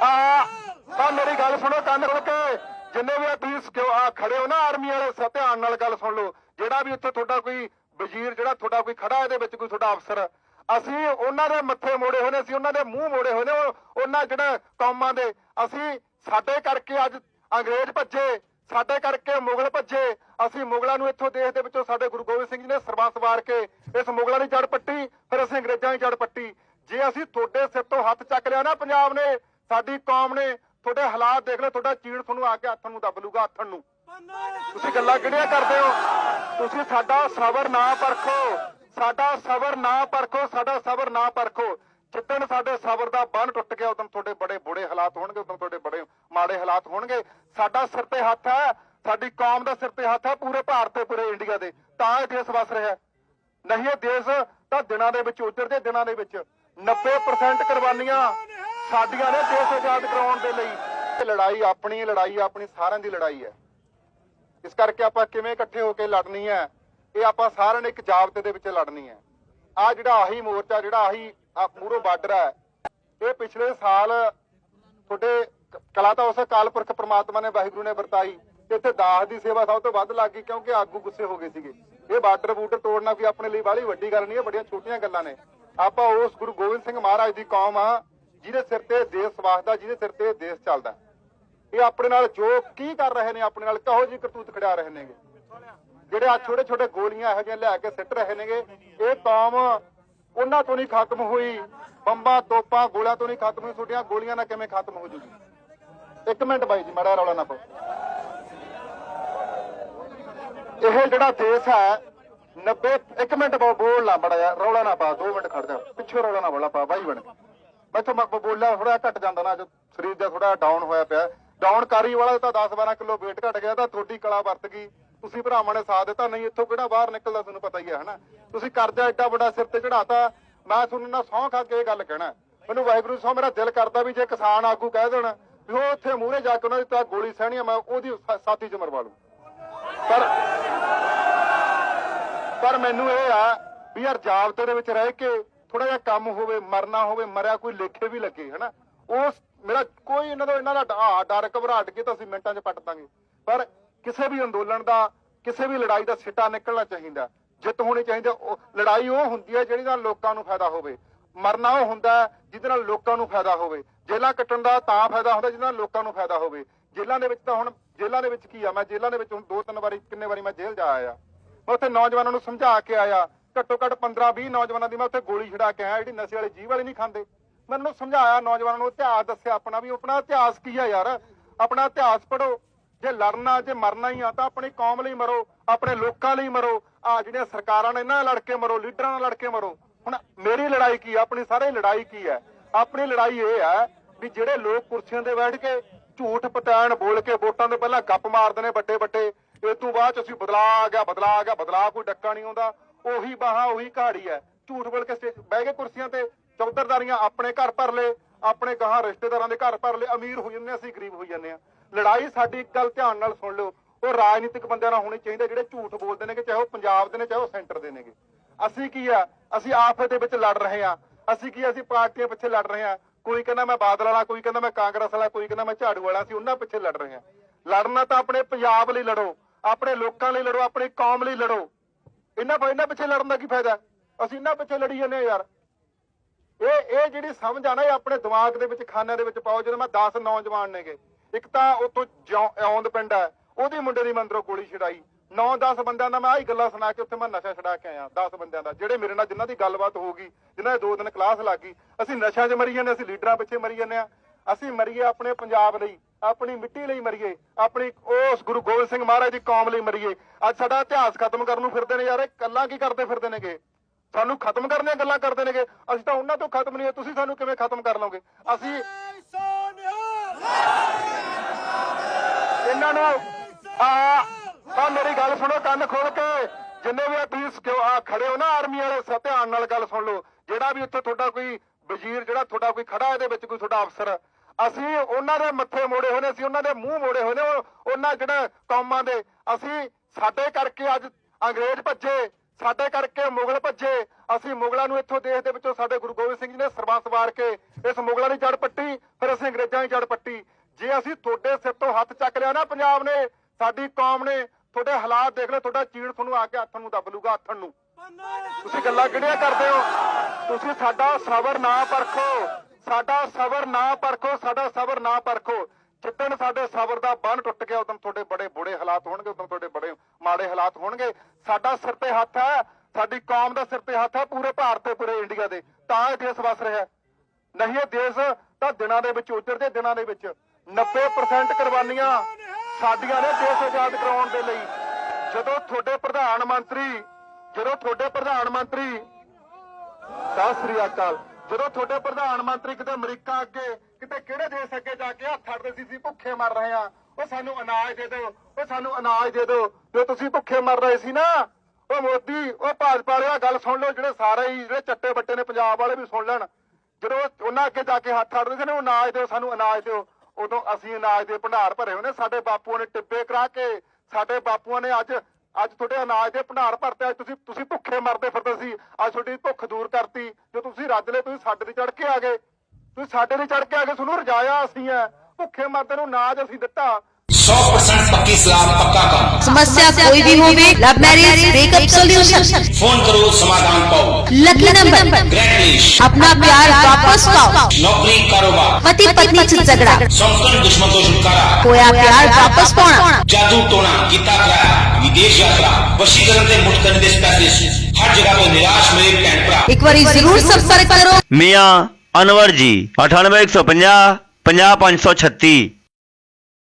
ਆ ਆ ਮੇਰੀ ਗੱਲ ਸੁਣੋ ਕੰਨ ਖੋਲ ਕੇ। ਜਿੰਨੇ ਵੀ ਤੁਸੀਂ ਸਿਕਿਉ ਆ ਖੜੇ ਹੋ ਨਾ, ਆਰਮੀ ਵਾਲੇ ਸ- ਧਿਆਨ ਨਾਲ ਗੱਲ ਸੁਣ ਲਓ। ਜਿਹੜਾ ਵੀ ਉੱਥੇ ਤੁਹਾਡਾ ਕੋਈ ਵਜ਼ੀਰ, ਜਿਹੜਾ ਤੁਹਾਡਾ ਕੋਈ ਖੜਾ, ਇਹਦੇ ਵਿੱਚ ਕੋਈ ਤੁਹਾਡਾ ਅਫਸਰ। ਅਸੀਂ ਉਹਨਾਂ ਦੇ ਮੱਥੇ ਮੋੜੇ ਹੋਏ ਨੇ ਉਹਨਾਂ ਦੇ ਮੂੰਹ ਮੋੜੇ ਹੋਏ ਉਹਨਾਂ ਜਿਹੜਾ ਕੌਮਾਂ ਦੇ। ਅਸੀਂ ਸਾਡੇ ਕਰਕੇ ਅੱਜ ਅੰਗਰੇਜ਼ ਭੱਜੇ, ਸਾਡੇ ਕਰਕੇ ਮੁਗਲ ਭੱਜੇ। ਅਸੀਂ ਮੁਗਲਾਂ ਨੂੰ ਇੱਥੋਂ ਦੇਸ਼ ਦੇ ਵਿੱਚੋਂ ਸਾਡੇ ਗੁਰੂ ਗੋਬਿੰਦ ਸਿੰਘ ਜੀ ਨੇ ਸਰਬੰਸ ਵਾਰ ਕੇ ਇਸ ਮੁਗਲਾਂ ਦੀ ਜੜ ਪੱਟੀ, ਫਿਰ ਅਸੀਂ ਅੰਗਰੇਜ਼ਾਂ ਦੀ ਜੜ ਪੱਟੀ। ਜੇ ਅਸੀਂ ਤੁਹਾਡੇ ਸਿਰ ਤੋਂ ਹੱਥ ਚੱਕ ਲਿਆ ਨਾ ਪੰਜਾਬ ਨੇ ਸਾਡੀ ਕੌਮ ਨੇ ਤੁਹਾਡੇ ਹਾਲਾਤ ਦੇਖ ਲਓ ਤੁਹਾਡਾ ਚੀੜ ਤੁਹਾਨੂੰ ਆ ਕੇ ਹੱਥ ਨੂੰ ਦੱਬ ਲੂਗਾ ਹੱਥਣ ਨੂੰ। ਤੁਸੀਂ ਗੱਲਾਂ ਕਿਹੜੀਆਂ ਕਰਦੇ ਹੋ? ਤੁਸੀਂ ਸਾਡਾ ਸਬਰ ਨਾ ਪਰਖੋ, ਸਾਡਾ ਸਬਰ ਨਾ ਪਰਖੋ, ਸਾਡਾ ਸਬਰ ਨਾ ਪਰਖੋ। ਜਿੱਦਣ ਸਾਡੇ ਸਬਰ ਦਾ ਬੰਨ ਟੁੱਟ ਗਿਆ, ਉਦੋਂ ਤੁਹਾਡੇ ਬੜੇ ਬੁੜੇ ਹਾਲਾਤ ਹੋਣਗੇ, ਉਦੋਂ ਤੁਹਾਡੇ ਬੜੇ ਮਾੜੇ ਹਾਲਾਤ ਹੋਣਗੇ। ਸਾਡਾ ਸਿਰ ਤੇ ਹੱਥ ਹੈ, ਸਾਡੀ ਕੌਮ ਦਾ ਸਿਰ ਤੇ ਹੱਥ ਹੈ, ਪੂਰੇ ਭਾਰਤ ਤੇ, ਪੂਰੇ ਇੰਡੀਆ ਦੇ। ਤਾਂ ਇਹ ਦੇਸ਼ ਵਸ ਰਿਹਾ ਨਹੀਂ ਇਹ ਦੇਸ਼ ਤਾਂ ਦਿਨਾਂ ਦੇ ਵਿੱਚ ਉਜੜਦੇ, ਦਿਨਾਂ ਦੇ ਵਿੱਚ। 90% ਕੁਰਬਾਨੀਆਂ ਸਾਡੀਆਂ ਨੇ ਦੇਸ਼ ਆਜ਼ਾਦ ਕਰਾਉਣ ਦੇ ਲਈ। ਇਹ ਲੜਾਈ ਆਪਣੀ ਲੜਾਈ ਆਪਣੀ ਸਾਰਿਆਂ ਦੀ ਲੜਾਈ ਹੈ। ਇਸ ਕਰਕੇ ਆਪਾਂ ਕਿਵੇਂ ਇਕੱਠੇ ਹੋ ਕੇ ਲੜਨੀ ਹੈ, ਇਹ ਆਪਾਂ ਸਾਰਿਆਂ ਨੇ ਇੱਕ ਜਾਬਤੇ ਦੇ ਵਿੱਚ ਲੜਨੀ ਹੈ। ਆ ਜਿਹੜਾ ਆਹੀ ਮੋਰਚਾ, ਜਿਹੜਾ ਆਹੀ ਮੂਰੋ ਬਾਰਡਰ ਹੈ, ਇਹ ਪਿਛਲੇ ਸਾਲ ਤੁਹਾਡੇ ਕਲਾ ਤਾਂ ਉਸ ਅਕਾਲ ਪੁਰਖ ਪ੍ਰਮਾਤਮਾ ਨੇ, ਵਾਹਿਗੁਰੂ ਨੇ ਵਰਤਾਈ ਤੇ ਇੱਥੇ ਦਾਸ ਦੀ ਸੇਵਾ ਸਭ ਤੋਂ ਵੱਧ ਲੱਗ ਗਈ ਕਿਉਂਕਿ ਆਗੂ ਗੁੱਸੇ ਹੋ ਗਏ ਸੀਗੇ। ਇਹ ਬਾਰਡਰ ਬੂਟਰ ਤੋੜਨਾ ਵੀ ਆਪਣੇ ਲਈ ਬਾਹਲੀ ਵੱਡੀ ਗੱਲ ਨਹੀਂ ਹੈ, ਬੜੀਆਂ ਛੋਟੀਆਂ ਗੱਲਾਂ ਨੇ। ਆਪਾਂ ਉਸ ਗੁਰੂ ਗੋਬਿੰਦ ਸਿੰਘ ਮਹਾਰਾਜ ਦੀ ਕੌਮ ਆ ਜਿਹਦੇ ਸਿਰ ਤੇ ਦੇਸ਼ ਵਾਸਦਾ ਜਿਹਦੇ ਸਿਰ ਤੇ ਦੇਸ਼ ਚੱਲਦਾ। ਇਹ ਆਪਣੇ ਨਾਲ ਜੋ ਕੀ ਕਰ ਰਹੇ ਨੇ, ਆਪਣੇ ਨਾਲ ਕਹੋ ਜੀ ਕਰਤੂਤ ਖੜਾ ਰਹੇ ਨੇਗੇ। ਜਿਹੜੇ ਆ ਛੋਟੇ ਛੋਟੇ ਗੋਲੀਆਂ ਇਹੋ ਜਿਹੀਆਂ ਲਿਆ ਕੇ ਸਿੱਟ ਰਹੇ ਨੇਗੇ, ਇਹ ਕੌਮ ਉਹਨਾਂ ਤੋਂ ਨਹੀਂ ਖਤਮ ਹੋਈ। ਬੰਬਾਂ, ਤੋਪਾਂ ਗੋਲਿਆਂ ਤੋਂ ਨਹੀਂ ਖਤਮ ਹੋਈ। ਛੋਟੀਆਂ ਗੋਲੀਆਂ ਨਾਲ ਕਿਵੇਂ ਖਤਮ ਹੋ ਜੂਗੀ? ਇੱਕ ਮਿੰਟ ਬਾਈ ਜੀ, ਮੜਾ ਰੌਲਾ ਨਾ ਪਾਓ। ਇਹ ਜਿਹੜਾ ਦੇਸ਼ ਹੈ 90 ਇੱਕ ਮਿੰਟ ਬੋ- ਬੋਲ ਨਾ ਬੜਾ ਰੌਲਾ ਨਾ ਪਾ 2 ਮਿੰਟ ਖੜ ਜਾ। ਪਿੱਛੇ ਰੌਲਾ ਨਾ ਬੋਲਾ ਪਾ, ਬਾਈ ਬਣ ਮੈਥੋਂ ਮੈਂ ਥੋੜਾ ਘਟ ਜਾਂਦਾ ਨਾ ਜੋ ਸਰੀਰ ਦਾ ਥੋੜਾ ਡਾਊਨ ਹੋਇਆ ਪਿਆ। ਡਾਊਨ ਕਾਰੀ ਵਾਲਾ ਤਾਂ 10 12 ਕਿਲੋ weight ਘਟ ਗਿਆ, ਤਾਂ ਤੁਹਾਡੀ ਕਲਾ ਵਰਤ ਗਈ। ਤੁਸੀਂ ਭਰਾਵਾਂ ਨੇ ਸਾਥ ਦਿੱਤਾ, ਨਹੀਂ ਇੱਥੋਂ ਕਿਹੜਾ ਬਾਹਰ ਨਿਕਲਦਾ, ਤੁਹਾਨੂੰ ਪਤਾ ਹੀ ਹੈ, ਹਨਾ? ਤੁਸੀਂ ਕਰਜ਼ਾ ਐਡਾ ਵੱਡਾ ਸਿਰ ਤੇ ਚੜਾਤਾ ਮੈਂ ਤੁਹਾਨੂੰ ਨਾ ਸਹੁੰ ਖਾ ਕੇ ਇਹ ਗੱਲ ਕਹਿਣਾ। ਮੈਨੂੰ ਵਾਹਿਗੁਰੂ ਸਹੁੰ ਮੇਰਾ ਦਿਲ ਕਰਦਾ ਵੀ ਜੇ ਕਿਸਾਨ ਆਗੂ ਕਹਿ ਦੇਣ ਵੀ ਉਹ ਉੱਥੇ ਮੂਹਰੇ ਜਾ ਕੇ ਉਹਨਾਂ ਦੀ ਤਾਂ ਗੋਲੀ ਸਹਿਣੀ ਆ, ਮੈਂ ਉਹਦੀ ਸਾਥੀ ਚ ਮਰਵਾ ਲੂ ਪਰ ਪਰ ਮੈਨੂੰ ਇਹ ਆ ਵੀ ਯਾਰ ਜਾਬਤੇ ਦੇ ਵਿੱਚ ਰਹਿ ਕੇ ਥੋੜਾ ਜਿਹਾ ਕੰਮ ਹੋਵੇ, ਮਰਨਾ ਹੋਵੇ, ਮਰਿਆ ਕੋਈ ਲੇਖੇ ਵੀ ਲੱਗੇ, ਹਨਾ? ਉਸ ਮੇਰਾ ਕੋਈ ਇਹਨਾਂ ਦਾ ਇਹਨਾਂ ਦਾ ਡ- ਡਰ ਘਬਰਾਹਟ ਕੇ ਤਾਂ ਅਸੀਂ ਮਿੰਟਾਂ 'ਚ ਪੱਟ ਦਾਂਗੇ। ਪਰ ਕਿਸੇ ਵੀ ਅੰਦੋਲਨ ਦਾ, ਕਿਸੇ ਵੀ ਲੜਾਈ ਦਾ ਸਿੱਟਾ ਨਿਕਲਣਾ ਚਾਹੀਦਾ। ਜਿੱਤ ਹੋਣੀ ਚਾਹੀਦੀ ਹੈ। ਲੜਾਈ ਉਹ ਹੁੰਦੀ ਹੈ ਜਿਹੜੀ ਨਾਲ ਲੋਕਾਂ ਨੂੰ ਫਾਇਦਾ ਹੋਵੇ। ਮਰਨਾ ਉਹ ਹੁੰਦਾ ਜਿਹਦੇ ਨਾਲ ਲੋਕਾਂ ਨੂੰ ਫਾਇਦਾ ਹੋਵੇ। ਜੇਲਾਂ ਕੱਟਣ ਦਾ ਤਾਂ ਫਾਇਦਾ ਹੁੰਦਾ ਜਿਹਦੇ ਨਾਲ ਲੋਕਾਂ ਨੂੰ ਫਾਇਦਾ ਹੋਵੇ। ਜੇਲਾਂ ਦੇ ਵਿੱਚ ਤਾਂ ਹੁਣ ਜੇਲਾਂ ਦੇ ਵਿੱਚ ਕੀ ਆ? ਮੈਂ ਜੇਲਾਂ ਦੇ ਵਿੱਚ ਹੁਣ ਦੋ ਤਿੰਨ ਵਾਰੀ, ਕਿੰਨੇ ਵਾਰੀ ਮੈਂ ਜੇਲ੍ਹ ਜਾ ਆਇਆ। ਮੈਂ ਉੱਥੇ ਨੌਜਵਾਨਾਂ ਨੂੰ ਸਮਝਾ ਕੇ ਆਇਆ ਘੱਟੋ ਘੱਟ 15 20 ਨੌਜਵਾਨਾਂ ਦੀ ਮੈਂ ਉੱਥੇ ਗੋਲੀ ਛਡਾ ਕੇ ਆਇਆ, ਜਿਹੜੀ ਨਸ਼ੇ ਵਾਲੇ ਜੀਵ ਵਾਲੀ ਨਹੀਂ ਖਾਂਦੇ। ਮੈਂ ਉਹਨਾਂ ਨੂੰ ਸਮਝਾਇਆ, ਨੌਜਵਾਨਾਂ ਨੂੰ ਇਤਿਹਾਸ ਦੱਸਿਆ ਆਪਣਾ ਵੀ, ਆਪਣਾ ਇਤਿਹਾਸ ਕੀ ਆ ਯਾਰ? ਆਪਣਾ ਇਤਿਹਾਸ ਪੜੋ ਜੇ ਲੜਨਾ, ਜੇ ਮਰਨਾ ਹੀ ਆ, ਤਾਂ ਆਪਣੀ ਕੌਮ ਲਈ ਮਰੋ, ਆਪਣੇ ਲੋਕਾਂ ਲਈ ਮਰੋ। ਆ ਜਿਹੜੀਆਂ ਸਰਕਾਰਾਂ ਨੇ ਇਹਨਾਂ ਨਾਲ ਲੜ ਕੇ ਮਰੋ, ਲੀਡਰਾਂ ਨਾਲ ਲੜ ਕੇ ਮਰੋ। ਹੁਣ ਮੇਰੀ ਲੜਾਈ ਕੀ ਆ? ਆਪਣੀ ਸਾਰੇ ਲੜਾਈ ਕੀ ਹੈ ਆਪਣੀ ਲੜਾਈ ਇਹ ਹੈ ਵੀ ਜਿਹੜੇ ਲੋਕ ਕੁਰਸੀਆਂ ਤੇ ਬੈਠ ਕੇ ਝੂਠ ਪਟਾਣ ਬੋਲ ਕੇ ਵੋਟਾਂ ਤੋਂ ਪਹਿਲਾਂ ਗੱਪ ਮਾਰਦੇ ਨੇ ਵੱਡੇ ਵੱਡੇ ਇਹ ਤੋਂ ਬਾਅਦ ਚ ਅਸੀਂ ਬਦਲਾ ਆ ਗਿਆ ਬਦਲਾ ਆ ਗਿਆ ਬਦਲਾ ਕੋਈ ਡੱਕਾ ਨਹੀਂ ਆਉਂਦਾ। ਉਹੀ ਬਾਹਾਂ ਉਹੀ ਕਹਾੜੀ ਹੈ। ਝੂਠ ਬੋਲ ਕੇ ਸਟੇ- ਬਹਿ ਕੇ ਕੁਰਸੀਆਂ ਤੇ ਚੌਧਰਦਾਰੀਆਂ ਆਪਣੇ ਘਰ ਭਰ ਲਏ ਆਪਣੇ ਗਾਹਾਂ ਰਿਸ਼ਤੇਦਾਰਾਂ ਦੇ ਘਰ ਭਰ ਲਏ ਅਮੀਰ ਹੋ ਜਾਂਦੇ ਅਸੀਂ ਗਰੀਬ ਹੋਈ ਜਾਂਦੇ ਆ ਲੜਾਈ ਸਾਡੀ ਇੱਕ ਗੱਲ ਧਿਆਨ ਨਾਲ ਸੁਣ ਲਿਓ ਉਹ ਰਾਜਨੀਤਿਕ ਬੰਦਿਆਂ ਨਾਲ ਹੋਣੀ ਚਾਹੀਦੀ ਹੈ ਜਿਹੜੇ ਝੂਠ ਬੋਲਦੇ ਨੇਗੇ ਚਾਹੇ ਉਹ ਪੰਜਾਬ ਦੇ ਨੇ ਚਾਹੇ ਉਹ ਸੈਂਟਰ ਦੇ ਨੇਗੇ। ਅਸੀਂ ਕੀ ਆ? ਅਸੀਂ ਆਫਤ ਦੇ ਵਿੱਚ ਲੜ ਰਹੇ ਆ ਅਸੀਂ ਕੀ ਆ, ਅਸੀਂ ਪਾਰਟੀਆਂ ਪਿੱਛੇ ਲੜ ਰਹੇ ਆ ਕੋਈ ਕਹਿੰਦਾ ਮੈਂ ਬਾਦਲ ਵਾਲਾ ਕੋਈ ਕਹਿੰਦਾ ਮੈਂ ਕਾਂਗਰਸ ਵਾਲਾ ਕੋਈ ਕਹਿੰਦਾ ਮੈਂ ਝਾੜੂ ਵਾਲਾ ਅਸੀਂ ਉਹਨਾਂ ਪਿੱਛੇ ਲੜ ਰਹੇ ਆ ਲੜਨਾ ਤਾਂ ਆਪਣੇ ਪੰਜਾਬ ਲਈ ਲੜੋ ਆਪਣੇ ਲੋਕਾਂ ਲਈ ਲੜੋ ਆਪਣੀ ਕੌਮ ਲਈ ਲੜੋ। ਇਹਨਾਂ ਇਹਨਾਂ ਪਿੱਛੇ ਲੜਨ ਦਾ ਕੀ ਫਾਇਦਾ? ਅਸੀਂ ਇਹਨਾਂ ਪਿੱਛੇ ਲੜੀ ਜਾਂਦੇ ਆ ਯਾਰ। ਇਹ ਇਹ ਜਿਹੜੀ ਸਮਝ ਆ ਨਾ, ਇਹ ਆਪਣੇ ਦਿਮਾਗ ਦੇ ਵਿੱਚ, ਖਾਨਿਆਂ ਦੇ ਵਿੱਚ ਪਾਓ, ਜਦੋਂ ਮੈਂ 10 ਨੌਜਵਾਨ ਨੇਗੇ। ਇੱਕ ਤਾਂ ਉਤੋਂ ਆਉਂਦ ਪਿੰਡ ਹੈ, ਉਹਦੀ ਮੁੰਡੇ ਦੀ ਮੰਦਰੋਂ ਗੋਲੀ ਛਡਾਈ। 9-10 ਬੰਦਿਆਂ ਦਾ ਮੈਂ ਆਹੀ ਗੱਲਾਂ ਸੁਣਾ ਕੇ ਉੱਥੇ ਮੈਂ ਨਸ਼ਾ ਛਡਾ ਕੇ ਆਇਆ 10 ਬੰਦਿਆਂ ਦਾ, ਜਿਹੜੇ ਮੇਰੇ ਨਾਲ ਜਿਨ੍ਹਾਂ ਦੀ ਗੱਲਬਾਤ ਹੋ ਗਈ, ਜਿਨ੍ਹਾਂ ਦੇ ਦੋ ਦਿਨ ਕਲਾਸ ਲੱਗ ਗਈ। ਅਸੀਂ ਨਸ਼ਿਆਂ 'ਚ ਮਰੀ ਜਾਂਦੇ ਅਸੀਂ ਲੀਡਰਾਂ ਪਿੱਛੇ ਮਰੀ ਜਾਂਦੇ ਆ ਅਸੀਂ ਮਰੀਏ ਆਪਣੇ ਪੰਜਾਬ ਲਈ। ਆਪਣੀ ਮਿੱਟੀ ਲਈ ਮਰੀਏ, ਆਪਣੀ ਉਸ ਗੁਰੂ ਗੋਬਿੰਦ ਸਿੰਘ ਮਹਾਰਾਜ ਦੀ ਕੌਮ ਲਈ ਮਰੀਏ। ਅੱਜ ਸਾਡਾ ਇਤਿਹਾਸ ਖਤਮ ਕਰਨ ਨੂੰ ਫਿਰਦੇ ਨੇ ਯਾਰ, ਇਹ ਕੱਲਾਂ ਕੀ ਕਰਦੇ ਫਿਰਦੇ ਨੇਗੇ? ਸਾਨੂੰ ਖਤਮ ਕਰਨ ਦੀਆਂ ਗੱਲਾਂ ਕਰਦੇ ਨੇਗੇ। ਅਸੀਂ ਤਾਂ ਉਹਨਾਂ ਤੋਂ ਖਤਮ ਨਹੀਂ ਤੁਸੀਂ ਸਾਨੂੰ ਕਿਵੇਂ ਖਤਮ ਕਰ ਲਓਗੇ? ਅਸੀਂ ਇਹਨਾਂ ਨੂੰ ਆ ਆ, ਮੇਰੀ ਗੱਲ ਸੁਣੋ, ਕੰਨ ਖੋਲ ਕੇ। ਜਿੰਨੇ ਵੀ ਆ ਤੁਸੀਂ ਆ ਖੜੇ ਹੋ ਨਾ ਆਰਮੀ ਵਾਲੇ ਸ- ਧਿਆਨ ਨਾਲ ਗੱਲ ਸੁਣ ਲਓ। ਜਿਹੜਾ ਵੀ ਉੱਥੇ ਤੁਹਾਡਾ ਕੋਈ ਵਜ਼ੀਰ, ਜਿਹੜਾ ਤੁਹਾਡਾ ਕੋਈ ਖੜਾ ਇਹਦੇ ਵਿੱਚ ਕੋਈ ਤੁਹਾਡਾ ਅਫਸਰ ਅਸੀਂ ਉਹਨਾਂ ਦੇ ਮੱਥੇ ਮੋੜੇ ਹੋਏ ਨੇ, ਅਸੀਂ ਉਹਨਾਂ ਦੇ ਮੂੰਹ ਮੋੜੇ ਹੋਏ ਨੇ ਉਹਨਾਂ ਜਿਹੜੇ ਕੌਮਾਂ ਦੇ, ਅਸੀਂ ਸਾਡੇ ਕਰਕੇ ਅੱਜ ਅੰਗਰੇਜ਼ ਭੱਜੇ, ਸਾਡੇ ਕਰਕੇ ਮੁਗਲ ਭੱਜੇ, ਅਸੀਂ ਮੁਗਲਾਂ ਨੂੰ ਇੱਥੋਂ ਦੇਸ਼ ਦੇ ਵਿੱਚੋਂ ਸਾਡੇ ਗੁਰੂ ਗੋਬਿੰਦ ਸਿੰਘ ਜੀ ਨੇ ਸਰਬੰਸ ਵਾਰ ਕੇ ਇਸ ਮੁਗਲਾਂ ਦੀ ਜੜ ਪੱਟੀ, ਫਿਰ ਅਸੀਂ ਅੰਗਰੇਜ਼ਾਂ ਦੀ ਜੜ ਪੱਟੀ। ਜੇ ਅਸੀਂ ਤੁਹਾਡੇ ਸਿਰ ਤੋਂ ਹੱਥ ਚੱਕ ਲਿਆ ਨਾ ਪੰਜਾਬ ਨੇ, ਸਾਡੀ ਕੌਮ ਨੇ ਤੁਹਾਡੇ ਹਾਲਾਤ ਦੇਖ ਲਓ, ਤੁਹਾਡਾ ਚੀੜ ਤੁਹਾਨੂੰ ਆ ਕੇ ਹੱਥ ਨੂੰ ਦੱਬ ਲੂਗਾ ਹੱਥਣ ਨੂੰ। ਤੁਸੀਂ ਗੱਲਾਂ ਕਿਹੜੀਆਂ ਕਰਦੇ ਹੋ? ਤੁਸੀਂ ਸਾਡਾ ਸਬਰ ਨਾ ਪਰਖੋ। ਸਾਡਾ ਸਬਰ ਨਾ ਪਰਖੋ, ਸਾਡਾ ਸਬਰ ਨਾ ਪਰਖੋ। ਜਿੱਦਣ ਸਾਡੇ ਸਬਰ ਦਾ ਬੰਨ ਟੁੱਟ ਗਿਆ, ਉਦੋਂ ਤੁਹਾਡੇ ਬੜੇ ਬੁੜੇ ਹਾਲਾਤ ਹੋਣਗੇ, ਉਦੋਂ ਤੁਹਾਡੇ ਬੜੇ ਮਾੜੇ ਹਾਲਾਤ ਹੋਣਗੇ। ਸਾਡਾ ਸਿਰ ਤੇ ਹੱਥ ਹੈ, ਸਾਡੀ ਕੌਮ ਦਾ ਸਿਰ ਤੇ ਹੱਥ ਹੈ, ਪੂਰੇ ਭਾਰਤ ਤੇ, ਪੂਰੇ ਇੰਡੀਆ ਦੇ। ਤਾਂ ਇਹ ਦੇਸ਼ ਵਸ ਰਿਹਾ ਨਹੀਂ ਇਹ ਦੇਸ਼ ਤਾਂ ਦਿਨਾਂ ਦੇ ਵਿੱਚ ਉਜੜਦੇ ਦਿਨਾਂ ਦੇ ਵਿੱਚ। 90% ਕੁਰਬਾਨੀਆਂ ਸਾਡੀਆਂ ਨੇ ਦੇਸ਼ ਆਜ਼ਾਦ ਕਰਾਉਣ ਦੇ ਲਈ। ਜਦੋਂ ਤੁਹਾਡੇ ਪ੍ਰਧਾਨ ਮੰਤਰੀ, ਜਦੋਂ ਤੁਹਾਡੇ ਪ੍ਰਧਾਨ ਮੰਤਰੀ, ਸਤਿ ਸ੍ਰੀ ਅਕਾਲ। ਜਦੋਂ ਤੁਹਾਡੇ ਪ੍ਰਧਾਨ ਮੰਤਰੀ ਕਿਤੇ ਅਮਰੀਕਾ ਅੱਗੇ, ਕਿਤੇ ਕਿਹੜੇ ਦੇਸ਼ ਅੱਗੇ ਜਾ ਕੇ ਹੱਥ ਅੜਦੇ ਸੀ ਸੀ ਭੁੱਖੇ ਮਰ ਰਹੇ ਆ, ਉਹ ਸਾਨੂੰ ਅਨਾਜ ਦੇ ਦਿਓ, ਉਹ ਸਾਨੂੰ ਅਨਾਜ ਦੇ ਦਿਓ, ਜੋ ਤੁਸੀਂ ਭੁੱਖੇ ਮਰ ਰਹੇ ਸੀ ਨਾ, ਉਹ ਮੋਦੀ, ਉਹ ਭਾਜਪਾ ਵਾਲੇ ਆ ਗੱਲ ਸੁਣ ਲਓ, ਜਿਹੜੇ ਸਾਰੇ ਹੀ ਜਿਹੜੇ ਚੱਟੇ ਬੱਟੇ ਨੇ ਪੰਜਾਬ ਵਾਲੇ ਵੀ ਸੁਣ ਲੈਣ। ਜਦੋਂ ਉਹਨਾਂ ਅੱਗੇ ਜਾ ਕੇ ਹੱਥ ਅੜਦੇ ਸੀ ਨਾ, ਉਹ ਅਨਾਜ ਦਿਓ, ਸਾਨੂੰ ਅਨਾਜ ਦਿਓ। ਉਦੋਂ ਅਸੀਂ ਅਨਾਜ ਦੇ ਭੰਡਾਰ ਭਰੇ ਹੋਏ ਨੇ, ਸਾਡੇ ਬਾਪੂਆਂ ਨੇ ਟਿੱਬੇ ਕਰਾ ਕੇ, ਸਾਡੇ ਬਾਪੂਆਂ ਨੇ ਅੱਜ ਅੱਜ ਤੁਹਾਡੇ ਅਨਾਜ ਦੇ ਭੰਡਾਰ ਭਰਤੇ ਅੱਜ ਤੁਸੀਂ ਤੁਸੀਂ ਭੁੱਖੇ ਮਰਦੇ ਫਿਰਦੇ ਸੀ ਅੱਜ ਤੁਹਾਡੀ ਭੁੱਖ ਦੂਰ ਕਰਤੀ ਜੋ ਤੁਸੀਂ ਰੱਜ ਲਏ ਤੁਸੀਂ ਸਾਡੇ ਤੇ ਚੜ ਕੇ ਆ ਗਏ ਤੁਸੀਂ ਸਾਡੇ ਤੇ ਚੜ ਕੇ ਆ ਗਏ ਤੁਹਾਨੂੰ ਰਜਾਇਆ ਅਸੀਂ ਐ ਭੁੱਖੇ ਮਰਦੇ ਨੂੰ ਨਾਜ ਅਸੀਂ ਦਿੱਤਾ 100% पक्की सलाह पक्का काम समस्या कोई भी हो love marriage breakup solution phone करो समाधान पाओ लकी नंबर ग्रेटलिश अपना प्यार वापस पाओ नौकरी कारोबार पति पत्नी से झगड़ा संकट दुश्मन तो छुटकारा खोया प्यार वापस पाना जादू टोना गीता कराया ਵਿਦੇਸ਼ ਯਾਤਰਾ ਵਸ਼ੀਕਰਨ ਦੇ ਮੁਟਕਨ ਦੇ ਸਪੈਸ਼ਲਿਸਟ ਹਰ ਜਗ੍ਹਾ ਤੋਂ ਨਿਰਾਸ਼ ਮੇਰੇ ਭੈਣ ਭਰਾ ਇੱਕ ਵਾਰੀ ਜ਼ਰੂਰ ਸੰਪਰਕ ਕਰੋ ਮੀਆਂ ਅਨਵਰ ਜੀ 98150 50536